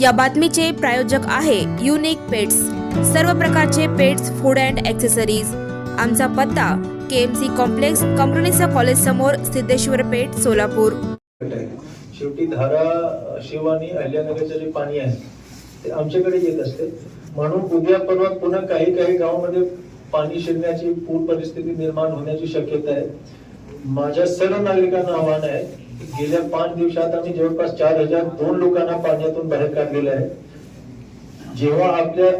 या बातमीचे प्रायोजक आहे युनिक पेट्स सर्व प्रकारचे पेट्स फूड अँड ॲक्सेसरीज आमचा पत्ता के एम सी कॉम्प्लेक्स कंपनीचा कॉलेज समोर सिद्धेश्वर पेठ सोलापूर. शेवटी धारा शिव आणि अहिल्यानगरचं जे पाणी आहे ते आमच्याकडे येत असते. म्हणून उद्या परवा पुन्हा काही काही गावामध्ये पाणी शिरण्याची पूर परिस्थिती निर्माण होण्याची शक्यता आहे. माझ्या सर्व नागरिकांना आव्हान आहे की गेल्या पाच दिवसात आम्ही जवळपास चार हजार दोन लोकांना पाण्यातून बाहेर काढलेलं आहे. जेव्हा आपल्या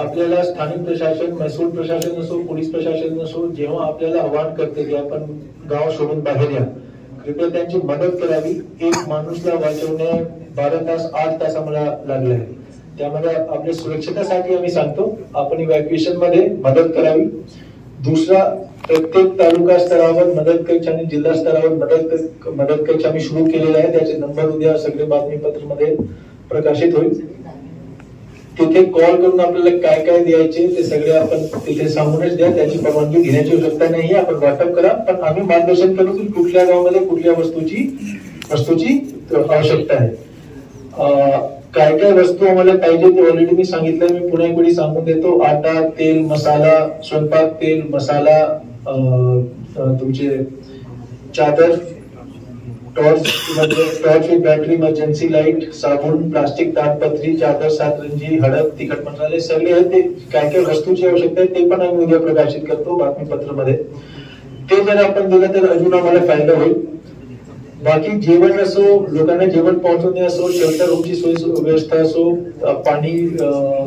आपल्याला स्थानिक प्रशासन महसूल प्रशासन असो पोलीस प्रशासन असो जेव्हा आपल्याला आवाहन करते की आपण गाव सोडून बाहेर या कृपया त्यांची मदत करावी. एक माणूसला वाचवणे बारा तास आठ तास आम्हाला लागले आहे. त्यामध्ये आपल्या सुरक्षितेसाठी आम्ही सांगतो आपण इव्हॅक्युएशनमध्ये मदत करावी. दुसरा प्रत्येक तालुका स्तरावर मदत कक्ष आणि जिल्हा स्तरावर मदत मदत कक्ष आम्ही सुरू केलेला आहे. त्याचे नंबर उद्या सगळे बातमीपत्रमध्ये प्रकाशित होईल. तिथे कॉल करून आपल्याला काय काय द्यायचे ते सगळे आपण तिथे सांगूनच द्या. त्याची परवानगी घेण्याची आवश्यकता नाही आपण वाटप करा. पण आम्ही मार्गदर्शन करू की कुठल्या गावामध्ये कुठल्या वस्तूची वस्तूची आवश्यकता आहे. काय काय वस्तू आम्हाला पाहिजे ते ऑलरेडी मी सांगितलं. मी पुन्हा एक वेळी सांगून देतो. आटा तेल मसाला स्वयंपाक तेल मसाला तुमचे चादर torch torch with battery emergency light साबण प्लास्टिक ताडपत्री चादर सातरंजी हळद तिखट मसाले सगळे आहेत ते. काय काय वस्तूची आवश्यकता आहे ते पण आम्ही उद्या प्रकाशित करतो बातमीपत्रमध्ये ते जर आपण दिलं तर अजून आम्हाला फायदा होईल. बाकी जेवण असो लोकांना जेवण पोहोचवणे असो शेल्टर रूमची सोय व्यवस्था असो पाणी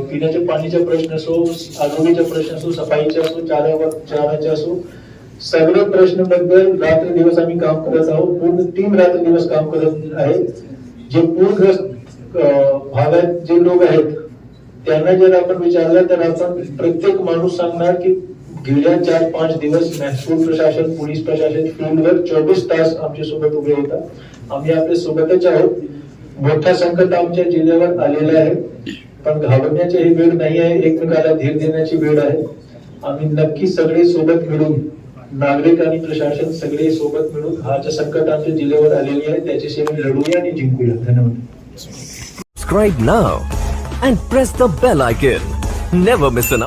पिण्याच्या पाणीचा प्रश्न असो आरोग्याचा प्रश्न असो सफाईचा असो चारा चाराचे असो सगळे प्रश्नबद्दल रात्र दिवस आम्ही काम करत आहोत. पूर्ण तीन रात्र दिवस काम करत आहे. जे पूरग्रस्त भागात जे लोक आहेत त्यांना जर आपण विचारलं तर आपण प्रत्येक माणूस सांगणार की गेल्या चार पाच दिवस महसूल प्रशासन पोलीस प्रशासन फील्डवर चोवीस तास आमच्यासोबत उभे होतात आम्ही आपल्या सोबतच आहोत. मोठा संकट आमच्या जिल्ह्यावर आलेला आहे. पण घाबरण्याची ही वेळ नाही आहे. एकमेकाला धीर देण्याची वेळ आहे. आम्ही नक्की सगळे सोबत मिळून नागरिक आणि प्रशासन सगळे सोबत मिळून हा जे संकट आमच्या जिल्ह्यावर आलेली आहे त्याच्याशी आम्ही लढूया आणि जिंकूया. धन्यवाद. Subscribe now and press the bell icon. Never miss an